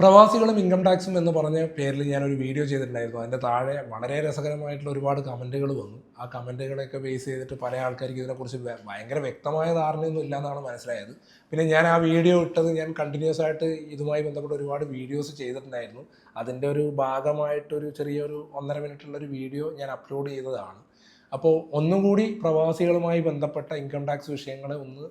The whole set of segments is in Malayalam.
പ്രവാസികളും ഇൻകം ടാക്സും എന്ന് പറഞ്ഞ പേരിൽ ഞാനൊരു വീഡിയോ ചെയ്തിട്ടുണ്ടായിരുന്നു. അതിന്റെ താഴെ വളരെ രസകരമായിട്ടുള്ള ഒരുപാട് കമന്റുകൾ വന്നു. ആ കമന്റുകളൊക്കെ ബേസ് ചെയ്തിട്ട് പല ആൾക്കാർക്ക് ഇതിനെക്കുറിച്ച് ഭയങ്കര വ്യക്തമായ ധാരണയൊന്നും ഇല്ലയെന്നാണ് മനസ്സിലായത്. പിന്നെ ഞാൻ ആ വീഡിയോ ഇട്ടത് ഞാൻ കണ്ടിന്യൂസ് ആയിട്ട് ഇതുമായി ബന്ധപ്പെട്ട് ഒരുപാട് വീഡിയോസ് ചെയ്തിട്ടുണ്ടായിരുന്നു. അതിന്റെ ഒരു ഭാഗമായിട്ടൊരു ചെറിയൊരു ഒന്നര മിനിറ്റുള്ള ഒരു വീഡിയോ ഞാൻ അപ്ലോഡ് ചെയ്തതാണ്. അപ്പോൾ ഒന്നുകൂടി പ്രവാസികളുമായി ബന്ധപ്പെട്ട ഇൻകം ടാക്സ് വിഷയങ്ങളെ ഒന്ന്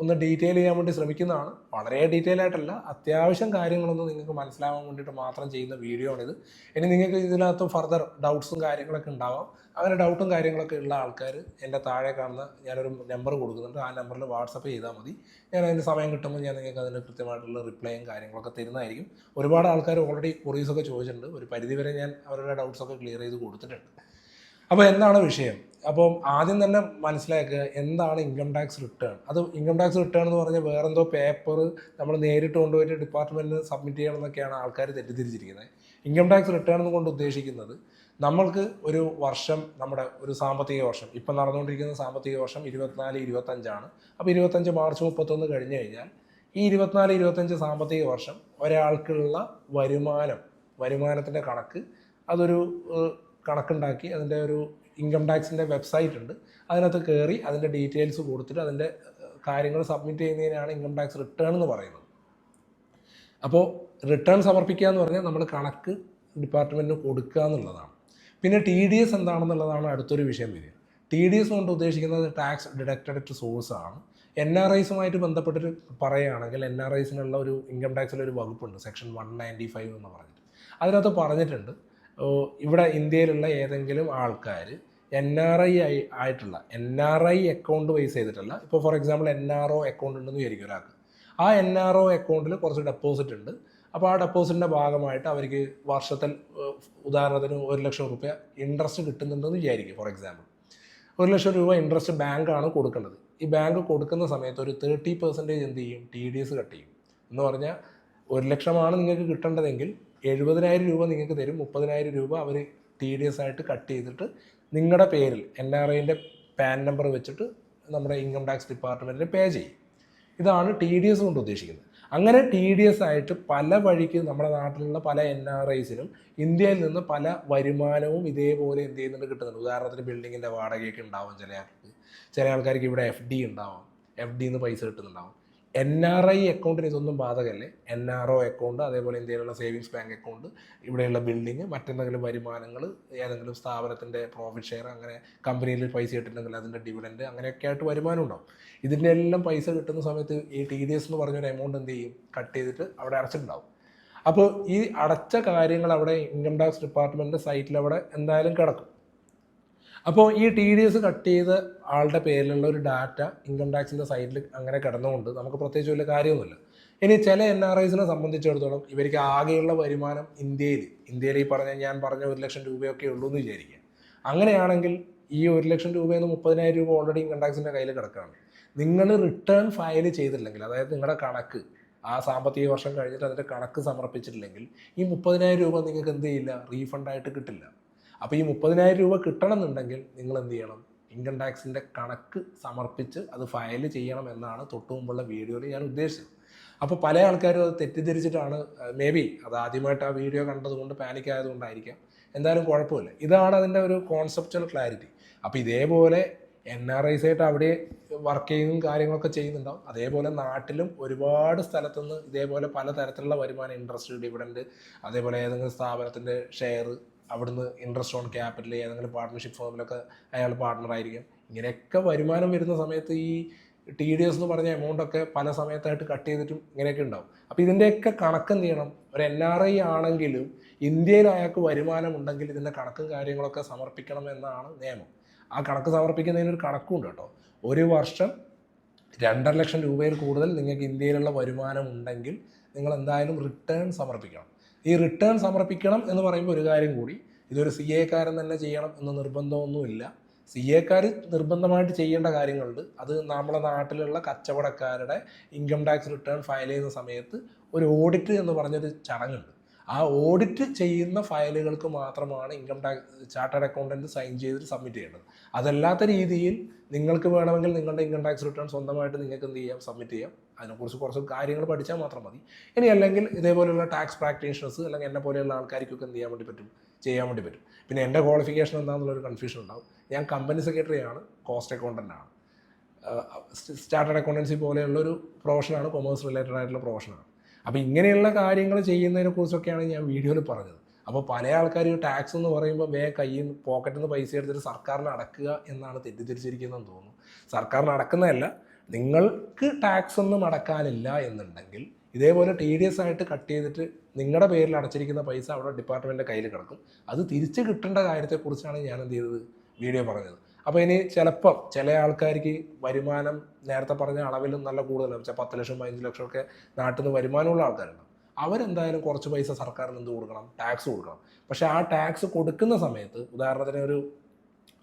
ഒന്ന് ഡീറ്റെയിൽ ചെയ്യാൻ വേണ്ടി ശ്രമിക്കുന്നതാണ്. വളരെ ഡീറ്റെയിൽ ആയിട്ടല്ല അത്യാവശ്യം കാര്യങ്ങളൊന്നും നിങ്ങൾക്ക് മനസ്സിലാവാൻ വേണ്ടിയിട്ട് മാത്രം ചെയ്യുന്ന വീഡിയോ ആണിത്. ഇനി നിങ്ങൾക്ക് ഇതിനകത്ത് ഫർദർ ഡൗട്ട്സും കാര്യങ്ങളൊക്കെ ഉണ്ടാവാം. അങ്ങനെ ഡൗട്ടും കാര്യങ്ങളൊക്കെ ഉള്ള ആൾക്കാർ എന്റെ താഴെ കാണുന്ന ഞാനൊരു നമ്പർ കൊടുക്കുന്നുണ്ട്. ആ നമ്പറിൽ വാട്സപ്പ് ചെയ്താൽ മതി. ഞാൻ അതിന്റെ സമയം കിട്ടുമ്പോൾ ഞാൻ നിങ്ങൾക്ക് അതിന് കൃത്യമായിട്ടുള്ള റിപ്ലൈയും കാര്യങ്ങളൊക്കെ തരുന്നതായിരിക്കും. ഒരുപാട് ആൾക്കാർ ഓൾറെഡി കൊറീസൊക്കെ ചോദിച്ചിട്ടുണ്ട്. ഒരു പരിധിവരെ ഞാൻ അവരുടെ ഡൗട്ട്സൊക്കെ ക്ലിയർ ചെയ്ത് കൊടുത്തിട്ടുണ്ട്. അപ്പോൾ എന്താണ് വിഷയം? അപ്പം ആദ്യം തന്നെ മനസ്സിലാക്കുക എന്താണ് ഇൻകം ടാക്സ് റിട്ടേൺ അത് ഇൻകം ടാക്സ് റിട്ടേൺ എന്ന് പറഞ്ഞാൽ വേറെന്തോ പേപ്പർ നമ്മൾ നേരിട്ട് കൊണ്ടുപോയിട്ട് ഡിപ്പാർട്ട്മെന്റിന് സബ്മിറ്റ് ചെയ്യണം എന്നൊക്കെയാണ് ആൾക്കാർ തെറ്റിദ്ധരിച്ചിരിക്കുന്നത്. ഇൻകം ടാക്സ് റിട്ടേൺ എന്ന് കൊണ്ട് ഉദ്ദേശിക്കുന്നത് നമ്മൾക്ക് ഒരു വർഷം നമ്മുടെ ഒരു സാമ്പത്തിക വർഷം ഇപ്പം നടന്നുകൊണ്ടിരിക്കുന്ന സാമ്പത്തിക വർഷം ഇരുപത്തിനാല് ഇരുപത്തഞ്ചാണ്. അപ്പോൾ ഇരുപത്തഞ്ച് മാർച്ച് മുപ്പത്തൊന്ന് കഴിഞ്ഞ് കഴിഞ്ഞാൽ ഈ ഇരുപത്തിനാല് ഇരുപത്തഞ്ച് സാമ്പത്തിക വർഷം ഒരാൾക്കുള്ള വരുമാനം വരുമാനത്തിന്റെ കണക്ക് അതൊരു കണക്കുണ്ടാക്കി അതിന്റെ ഒരു ഇൻകം ടാക്സിന്റെ വെബ്സൈറ്റ് ഉണ്ട്. അതിനകത്ത് കയറി അതിന്റെ ഡീറ്റെയിൽസ് കൊടുത്തിട്ട് അതിന്റെ കാര്യങ്ങൾ സബ്മിറ്റ് ചെയ്യുന്നതിനാണ് ഇൻകം ടാക്സ് റിട്ടേൺ എന്ന് പറയുന്നത്. അപ്പോൾ റിട്ടേൺ സമർപ്പിക്കുക എന്ന് പറഞ്ഞാൽ നമ്മൾ കണക്ക് ഡിപ്പാർട്ട്മെന്റിന് കൊടുക്കുക എന്നുള്ളതാണ്. പിന്നെ ടി ഡി എസ് എന്താണെന്നുള്ളതാണ് അടുത്തൊരു വിഷയം വരിക. ടി ഡി എസ് കൊണ്ട് ഉദ്ദേശിക്കുന്നത് ടാക്സ് ഡിഡക്റ്റഡ് ടു സോഴ്സ് ആണ്. എൻ ആർ ഐസുമായിട്ട് ബന്ധപ്പെട്ടിട്ട് പറയുകയാണെങ്കിൽ എൻ ആർ ഐസിനുള്ള ഒരു ഇൻകം ടാക്സിലൊരു വകുപ്പുണ്ട്. സെക്ഷൻ വൺ നയന്റി ഫൈവ് എന്ന് പറഞ്ഞിട്ട്. അതിനകത്ത് പറഞ്ഞിട്ടുണ്ട് ഇവിടെ ഇന്ത്യയിലുള്ള ഏതെങ്കിലും ആൾക്കാർ എൻ ആർ ഐ ആയി ആയിട്ടുള്ള N R I account base ചെയ്തിട്ടല്ല ഇപ്പോൾ for example N R O account ഉണ്ടെന്ന് വിചാരിക്കും ഒരാൾക്ക്. ആ എൻ ആർ ഒ അക്കൗണ്ടിൽ കുറച്ച് ഡെപ്പോസിറ്റ് ഉണ്ട്. അപ്പോൾ ആ ഡെപ്പോസിറ്റിന്റെ ഭാഗമായിട്ട് അവർക്ക് വർഷത്തിൽ ഉദാഹരണത്തിന് ഒരു ലക്ഷം റുപ്യ ഇൻട്രസ്റ്റ് കിട്ടുന്നുണ്ടെന്ന് വിചാരിക്കും ഫോർ എക്സാമ്പിൾ ഒരു ലക്ഷം രൂപ ഇൻട്രസ്റ്റ് ബാങ്കാണ് കൊടുക്കേണ്ടത് ഈ ബാങ്ക് കൊടുക്കുന്ന സമയത്ത് ഒരു തേർട്ടി പെർസെന്റേജ് എന്ത് ചെയ്യും? ടി ഡി എസ് കട്ട് ചെയ്യും. എന്ന് പറഞ്ഞാൽ ഒരു ലക്ഷമാണ് നിങ്ങൾക്ക് കിട്ടേണ്ടതെങ്കിൽ എഴുപതിനായിരം രൂപ നിങ്ങൾക്ക് തരും. മുപ്പതിനായിരം രൂപ അവർ ടി ഡി എസ് ആയിട്ട് കട്ട് ചെയ്തിട്ട് നിങ്ങളുടെ പേരിൽ എൻ ആർ ഐന്റെ പാൻ നമ്പർ വെച്ചിട്ട് നമ്മുടെ ഇൻകം ടാക്സ് ഡിപ്പാർട്ട്മെന്റിൽ പേ ചെയ്യും. ഇതാണ് ടി ഡി എസ് കൊണ്ട് ഉദ്ദേശിക്കുന്നത്. അങ്ങനെ ടി ഡി എസ് ആയിട്ട് പല വഴിക്ക് നമ്മുടെ നാട്ടിലുള്ള പല എൻ ആർ ഐസിനും ഇന്ത്യയിൽ നിന്ന് പല വരുമാനവും ഇതേപോലെ എന്ത് ചെയ്യുന്നുണ്ട് കിട്ടുന്നുണ്ട്. ഉദാഹരണത്തിന് ബിൽഡിങ്ങിന്റെ വാടകയൊക്കെ ഉണ്ടാവും ചില ആൾക്ക്. ചില ആൾക്കാർക്ക് ഇവിടെ എഫ് ഡി ഉണ്ടാവും. എഫ് ഡിന്ന് പൈസ കിട്ടുന്നുണ്ടാവും. എൻ ആർ ഐ അക്കൗണ്ടിന് ഇതൊന്നും ബാധകമല്ലേ. എൻ ആർ ഒ അക്കൗണ്ട് അതേപോലെ ഇന്ത്യയിലുള്ള സേവിങ്സ് ബാങ്ക് അക്കൗണ്ട് ഇവിടെയുള്ള ബിൽഡിങ് മറ്റെന്തെങ്കിലും വരുമാനങ്ങൾ ഏതെങ്കിലും സ്ഥാപനത്തിന്റെ പ്രോഫിറ്റ് ഷെയർ അങ്ങനെ കമ്പനിയിൽ പൈസ കിട്ടിയിട്ടുണ്ടെങ്കിൽ അതിന്റെ ഡിവിഡൻഡ് അങ്ങനെയൊക്കെ ആയിട്ട് വരുമാനം ഉണ്ടാവും. ഇതിന്റെ എല്ലാം പൈസ കിട്ടുന്ന സമയത്ത് ഈ ടി ഡി എസ് എന്ന് പറഞ്ഞൊരു എമൗണ്ട് എന്ത് ചെയ്യും? കട്ട് ചെയ്തിട്ട് അവിടെ അടച്ചിട്ടുണ്ടാവും. അപ്പോൾ ഈ അടച്ച കാര്യങ്ങൾ അവിടെ ഇൻകം ടാക്സ് ഡിപ്പാർട്ട്മെന്റ് സൈറ്റിൽ അവിടെ എന്തായാലും കിടക്കും. അപ്പോൾ ഈ ടി ഡി എസ് കട്ട് ചെയ്ത ആളുടെ പേരിലുള്ള ഒരു ഡാറ്റ ഇൻകം ടാക്സിന്റെ സൈഡിൽ അങ്ങനെ കിടന്നുകൊണ്ട് നമുക്ക് പ്രത്യേകിച്ച് വലിയ കാര്യമൊന്നുമില്ല. ഇനി ചില എൻ ആർ ഐസിനെ സംബന്ധിച്ചിടത്തോളം ഇവർക്ക് ആകെയുള്ള വരുമാനം ഇന്ത്യയിൽ ഇന്ത്യയിൽ ഈ പറഞ്ഞ ഞാൻ പറഞ്ഞ ഒരു ലക്ഷം രൂപയൊക്കെ ഉള്ളൂ എന്ന് വിചാരിക്കുക. അങ്ങനെയാണെങ്കിൽ ഈ ഒരു ലക്ഷം രൂപയിൽ നിന്ന് മുപ്പതിനായിരം രൂപ ഓൾറെഡി ഇൻകം ടാക്സിന്റെ കയ്യിൽ കിടക്കുകയാണ് നിങ്ങൾ റിട്ടേൺ ഫയൽ ചെയ്തിട്ടില്ലെങ്കിൽ അതായത് നിങ്ങളുടെ കണക്ക് ആ സാമ്പത്തിക വർഷം കഴിഞ്ഞിട്ട് അതിന്റെ കണക്ക് സമർപ്പിച്ചിട്ടില്ലെങ്കിൽ ഈ മുപ്പതിനായിരം രൂപ നിങ്ങൾക്ക് എന്ത് ചെയ്യില്ല? റീഫണ്ടായിട്ട് കിട്ടില്ല. അപ്പോൾ ഈ മുപ്പതിനായിരം രൂപ കിട്ടണമെന്നുണ്ടെങ്കിൽ നിങ്ങൾ എന്ത് ചെയ്യണം? ഇൻകം ടാക്സിന്റെ കണക്ക് സമർപ്പിച്ച് അത് ഫയൽ ചെയ്യണം എന്നാണ് തൊട്ടു മുമ്പുള്ള വീഡിയോയിൽ ഞാൻ ഉദ്ദേശിച്ചത്. അപ്പോൾ പല ആൾക്കാരും അത് തെറ്റിദ്ധരിച്ചിട്ടാണ് മേ ബി അത് ആദ്യമായിട്ട് ആ വീഡിയോ കണ്ടതുകൊണ്ട് പാനിക് ആയതുകൊണ്ടായിരിക്കാം. എന്തായാലും കുഴപ്പമില്ല. ഇതാണ് അതിന്റെ ഒരു കോൺസെപ്റ്റൽ ക്ലാരിറ്റി അപ്പോൾ ഇതേപോലെ എൻ ആർ ഐസ് ആയിട്ട് അവിടെ വർക്ക് ചെയ്യുന്ന കാര്യങ്ങളൊക്കെ ചെയ്യുന്നുണ്ടാവും. അതേപോലെ നാട്ടിലും ഒരുപാട് സ്ഥലത്തുനിന്ന് ഇതേപോലെ പല തരത്തിലുള്ള വരുമാനം ഇൻട്രസ്റ്റ് ഡിവിഡൻഡ് അതേപോലെ ഏതെങ്കിലും സ്ഥാപനത്തിന്റെ ഷെയർ അവിടുന്ന് ഇൻട്രസ്റ്റ് ഓൺ ക്യാപിറ്റൽ ഏതെങ്കിലും പാർട്ട്ണർഷിപ്പ് ഫോമിലൊക്കെ അയാൾ പാർട്ട്ണർ ആയിരിക്കും. ഇങ്ങനെയൊക്കെ വരുമാനം വരുന്ന സമയത്ത് ഈ ടി ഡി എസ് എന്ന് പറഞ്ഞ എമൗണ്ടൊക്കെ പല സമയത്തായിട്ട് കട്ട് ചെയ്തിട്ടും ഇങ്ങനെയൊക്കെ ഉണ്ടാവും. അപ്പോൾ ഇതിന്റെയൊക്കെ കണക്ക് എന്ത് ചെയ്യണം? ഒരു എൻ ആർ ഐ ആണെങ്കിലും ഇന്ത്യയിൽ അയാൾക്ക് വരുമാനം ഉണ്ടെങ്കിൽ ഇതിന്റെ കണക്കും കാര്യങ്ങളൊക്കെ സമർപ്പിക്കണം എന്നാണ് നിയമം. ആ കണക്ക് സമർപ്പിക്കുന്നതിനൊരു കണക്കുണ്ട് കേട്ടോ. ഒരു വർഷം രണ്ടര ലക്ഷം രൂപയിൽ കൂടുതൽ നിങ്ങൾക്ക് ഇന്ത്യയിലുള്ള വരുമാനം ഉണ്ടെങ്കിൽ നിങ്ങൾ എന്തായാലും റിട്ടേൺ സമർപ്പിക്കണം. ഈ റിട്ടേൺ സമർപ്പിക്കണം എന്ന് പറയുമ്പോൾ ഒരു കാര്യം കൂടി. ഇതൊരു സി എക്കാരൻ തന്നെ ചെയ്യണം എന്ന നിർബന്ധമൊന്നുമില്ല. സി എക്കാർ നിർബന്ധമായിട്ട് ചെയ്യേണ്ട കാര്യങ്ങളുണ്ട്. അത് നമ്മുടെ നാട്ടിലുള്ള കച്ചവടക്കാരുടെ ഇൻകം ടാക്സ് റിട്ടേൺ ഫയൽ ചെയ്യുന്ന സമയത്ത് ഒരു ഓഡിറ്റ് എന്ന് പറഞ്ഞൊരു ചടങ്ങുണ്ട്. ആ ഓഡിറ്റ് ചെയ്യുന്ന ഫയലുകൾക്ക് മാത്രമാണ് income tax chartered accountant sign ചെയ്തിട്ട് സബ്മിറ്റ് ചെയ്യേണ്ടത്. അതല്ലാത്ത രീതിയിൽ നിങ്ങൾക്ക് വേണമെങ്കിൽ നിങ്ങളുടെ ഇൻകം ടാക്സ് റിട്ടേൺ സ്വന്തമായിട്ട് നിങ്ങൾക്ക് എന്ത് ചെയ്യാം? സബ്മിറ്റ് ചെയ്യാം. അതിനെക്കുറിച്ച് കുറച്ച് കാര്യങ്ങൾ പഠിച്ചാൽ മാത്രം മതി. ഇനി അല്ലെങ്കിൽ ഇതേപോലെയുള്ള ടാക്സ് പ്രാക്ടീഷണേഴ്സ് അല്ലെങ്കിൽ എന്നെ പോലെയുള്ള ആൾക്കാർക്കൊക്കെ എന്ത് ചെയ്യാൻ വേണ്ടി പറ്റും? ചെയ്യാൻ വേണ്ടി പറ്റും. പിന്നെ എന്റെ ക്വാളിഫിക്കേഷൻ എന്താണെന്നുള്ളൊരു കൺഫ്യൂഷൻ ഉണ്ടാവും. ഞാൻ കമ്പനി സെക്രട്ടറി ആണ് കോസ്റ്റ് അക്കൗണ്ടന്റ് ആണ്. സ്റ്റാർട്ടഡ് അക്കൗണ്ടൻസി പോലെയുള്ള ഒരു പ്രൊഫഷനാണ് കൊമേഴ്സ് റിലേറ്റഡ് ആയിട്ടുള്ള പ്രൊഫഷനാണ് അപ്പോൾ ഇങ്ങനെയുള്ള കാര്യങ്ങൾ ചെയ്യുന്നതിനെ കുറിച്ചൊക്കെയാണ് ഞാൻ വീഡിയോയിൽ പറഞ്ഞത്. അപ്പോൾ പല ആൾക്കാർ ടാക്സ് എന്ന് പറയുമ്പോൾ വേ കയ്യിൽ നിന്ന് പോക്കറ്റിൽ നിന്ന് പൈസ എടുത്തിട്ട് സർക്കാരിന് അടക്കുക എന്നാണ് തെറ്റിദ്ധരിച്ചിരിക്കുന്നതെന്ന് തോന്നുന്നു. സർക്കാരിന് അടക്കുന്നതല്ല നിങ്ങൾക്ക് ടാക്സ് ഒന്നും അടക്കാനില്ല എന്നുണ്ടെങ്കിൽ ഇതേപോലെ ടി ഡി എസ് ആയിട്ട് കട്ട് ചെയ്തിട്ട് നിങ്ങളുടെ പേരിൽ അടച്ചിരിക്കുന്ന പൈസ അവിടെ ഡിപ്പാർട്ട്മെന്റിന്റെ കയ്യിൽ കിടക്കും. അത് തിരിച്ച് കിട്ടേണ്ട കാര്യത്തെക്കുറിച്ചാണ് ഞാൻ എന്ത് ചെയ്തത്? വീഡിയോ പറഞ്ഞത്. അപ്പോൾ ഇനി ചിലപ്പം ചില ആൾക്കാർക്ക് വരുമാനം നേരത്തെ പറഞ്ഞ അളവിലും നല്ല കൂടുതലാണ്. വെച്ചാൽ പത്ത് ലക്ഷം പതിനഞ്ച് ലക്ഷം ഒക്കെ നാട്ടിൽ നിന്ന് വരുമാനമുള്ള ആൾക്കാരുണ്ട്. അവരെന്തായാലും കുറച്ച് പൈസ സർക്കാരിന് എന്ത് കൊടുക്കണം? ടാക്സ് കൊടുക്കണം. പക്ഷേ ആ ടാക്സ് കൊടുക്കുന്ന സമയത്ത് ഉദാഹരണത്തിന് ഒരു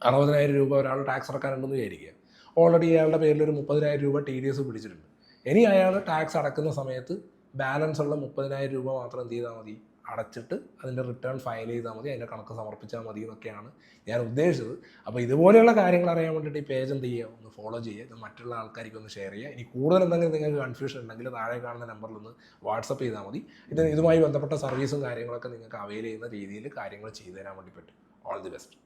അറുപതിനായിരം രൂപ ഒരാൾ ടാക്സ് അടക്കാനുണ്ടെന്ന് വിചാരിക്കുക. ഓൾറെഡി അയാളുടെ പേരിൽ ഒരു മുപ്പതിനായിരം രൂപ ടി ഡി എസ് പിടിച്ചിട്ടുണ്ട്. ഇനി അയാൾ ടാക്സ് അടക്കുന്ന സമയത്ത് ബാലൻസ് ഉള്ള മുപ്പതിനായിരം രൂപ മാത്രം എന്ത് ചെയ്താൽ മതി? അടച്ചിട്ട് അതിന്റെ റിട്ടേൺ ഫയൽ ചെയ്താൽ മതി അതിന്റെ കണക്ക് സമർപ്പിച്ചാൽ മതി എന്നൊക്കെയാണ് ഞാൻ ഉദ്ദേശിച്ചത്. അപ്പോൾ ഇതുപോലെയുള്ള കാര്യങ്ങൾ അറിയാൻ വേണ്ടിയിട്ട് ഈ പേജ് എന്ത് ചെയ്യുക? ഒന്ന് ഫോളോ ചെയ്യുക. ഇത് മറ്റുള്ള ആൾക്കാർക്ക് ഒന്ന് ഷെയർ ചെയ്യുക. ഇനി കൂടുതൽ എന്തെങ്കിലും നിങ്ങൾക്ക് കൺഫ്യൂഷൻ ഉണ്ടെങ്കിൽ താഴെ കാണുന്ന നമ്പറിൽ ഒന്ന് വാട്സപ്പ് ചെയ്താൽ മതി. ഇത് ഇതുമായി ബന്ധപ്പെട്ട സർവീസും കാര്യങ്ങളൊക്കെ നിങ്ങൾക്ക് അവൈൽ ചെയ്യുന്ന രീതിയിൽ കാര്യങ്ങൾ ചെയ്തു തരാൻ വേണ്ടി പറ്റും ഓൾ ദി ബെസ്റ്റ്